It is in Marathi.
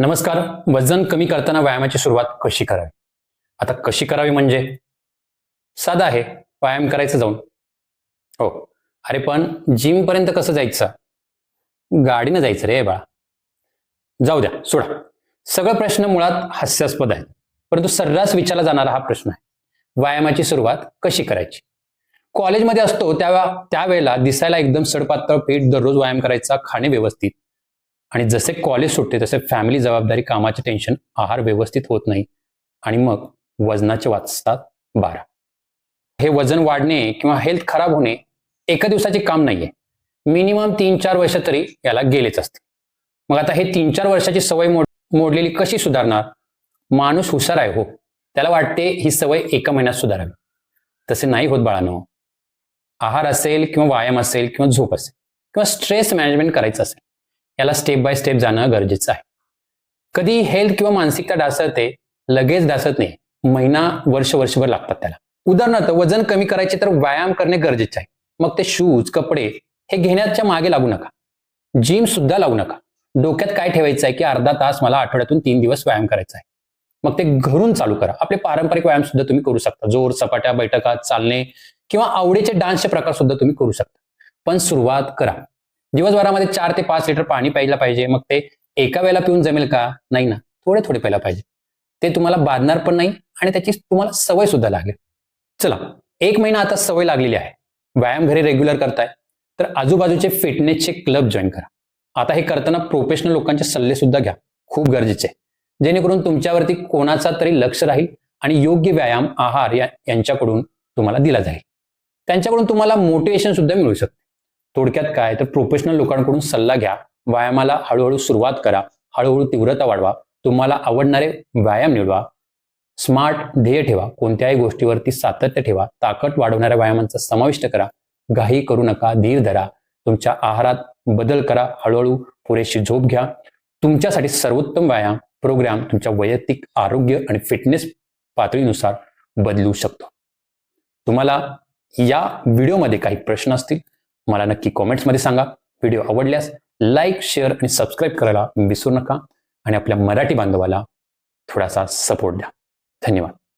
नमस्कार. वजन कमी करताना व्यायामाची सुरुवात कशी करावी? आता कशी करावी म्हणजे? साधा आहे. व्यायाम करायचं जाऊन. हो. अरे पण जिमपर्यंत कसं जायचं? गाडीनं जायचं रे बाळा. जाऊ द्या. सोडा. सगळं प्रश्न मुळात हास्यास्पद आहेत परंतु सर्रास विचारला जाणारा हा प्रश्न आहे. व्यायामाची सुरुवात कशी करायची? कॉलेजमध्ये असतो त्या त्यावेळेला दिसायला एकदम सडपातळ पीठ दररोज व्यायाम करायचा खाणे व्यवस्थित. आणि जसे कॉलेज सुटते तसे फॅमिली जबाबदारी कामाचे टेन्शन आहार व्यवस्थित होत नाही. आणि मग वजनाचे वाचतात बारा. हे वजन वाढणे किंवा हेल्थ खराब होणे एका दिवसाचे काम नाहीये. मिनिमम तीन चार वर्ष तरी याला गेलेच असते. मग आता हे तीन चार वर्षाची सवय मोड मोडलेली कशी सुधारणार? माणूस हुशार आहे हो. त्याला वाटते ही सवय एका महिन्यात सुधारावी. तसे नाही होत बाळानो. आहार असेल किंवा व्यायाम असेल किंवा झोप असेल किंवा स्ट्रेस मॅनेजमेंट करायचं असेल याला स्टेप बाय स्टेप जाणं गरजेचं आहे. कधी हेल्थ किंवा मानसिकता ढासळते लगेच ढासत नाही. महिना वर्ष वर्षभर लागतात त्याला. उदाहरणार्थ वजन कमी करायचे तर व्यायाम करणे गरजेचे आहे. मग ते शूज कपडे हे घेण्याच्या मागे लागू नका. जिम सुद्धा लावू नका. डोक्यात काय ठेवायचं आहे की अर्धा तास मला आठवड्यातून तीन दिवस व्यायाम करायचा आहे. मग ते घरून चालू करा. आपले पारंपरिक व्यायाम सुद्धा तुम्ही करू शकता. जोर सपाट्या बैठका चालणे किंवा आवडीचे डान्सचे प्रकार सुद्धा तुम्ही करू शकता. पण सुरुवात करा. दिवसभरामध्ये चार ते पाच लिटर पाणी प्यायला पाहिजे. मग ते एका वेळेला पिऊन जमेल का? नाही ना. थोडे थोडे प्यायला पाहिजे. ते तुम्हाला बाधणार पण नाही आणि त्याची तुम्हाला सवय सुद्धा लागेल. चला एक महिना आता सवय लागलेली आहे. व्यायाम घरी रेग्युलर करताय. तर आजूबाजूचे फिटनेसचे क्लब जॉईन करा. आता हे करताना प्रोफेशनल लोकांचे सल्ले सुद्धा घ्या. खूप गरजेचे. जेणेकरून तुमच्यावरती कोणाचा तरी लक्ष राहील आणि योग्य व्यायाम आहार या यांच्याकडून तुम्हाला दिला जाईल. त्यांच्याकडून तुम्हाला मोटिवेशन सुद्धा मिळू शकतं. थोडक्यात काय? तर प्रोफेशनल लोकांकडून सल्ला घ्या. व्यायामाला हळूहळू सुरुवात करा. हळूहळू तीव्रता वाढवा. तुम्हाला आवडणारे व्यायाम निवडवा स्मार्ट ध्येय ठेवा. कोणत्याही गोष्टीवरती सातत्य ठेवा. ताकद वाढवणाऱ्या व्यायामांचा समाविष्ट करा. घाई करू नका. धीर धरा. तुमच्या आहारात बदल करा. हळूहळू पुरेशी झोप घ्या. तुमच्यासाठी सर्वोत्तम व्यायाम प्रोग्राम तुमच्या वैयक्तिक आरोग्य आणि फिटनेस पातळीनुसार बदलू शकतो. तुम्हाला या व्हिडिओमध्ये काही प्रश्न असतील. मला नक्की कॉमेंट्समध्ये सांगा. व्हिडिओ आवडल्यास लाईक शेअर आणि सबस्क्राईब करायला विसरू नका. आणि आपल्या मराठी बांधवाला थोडासा सपोर्ट द्या. धन्यवाद.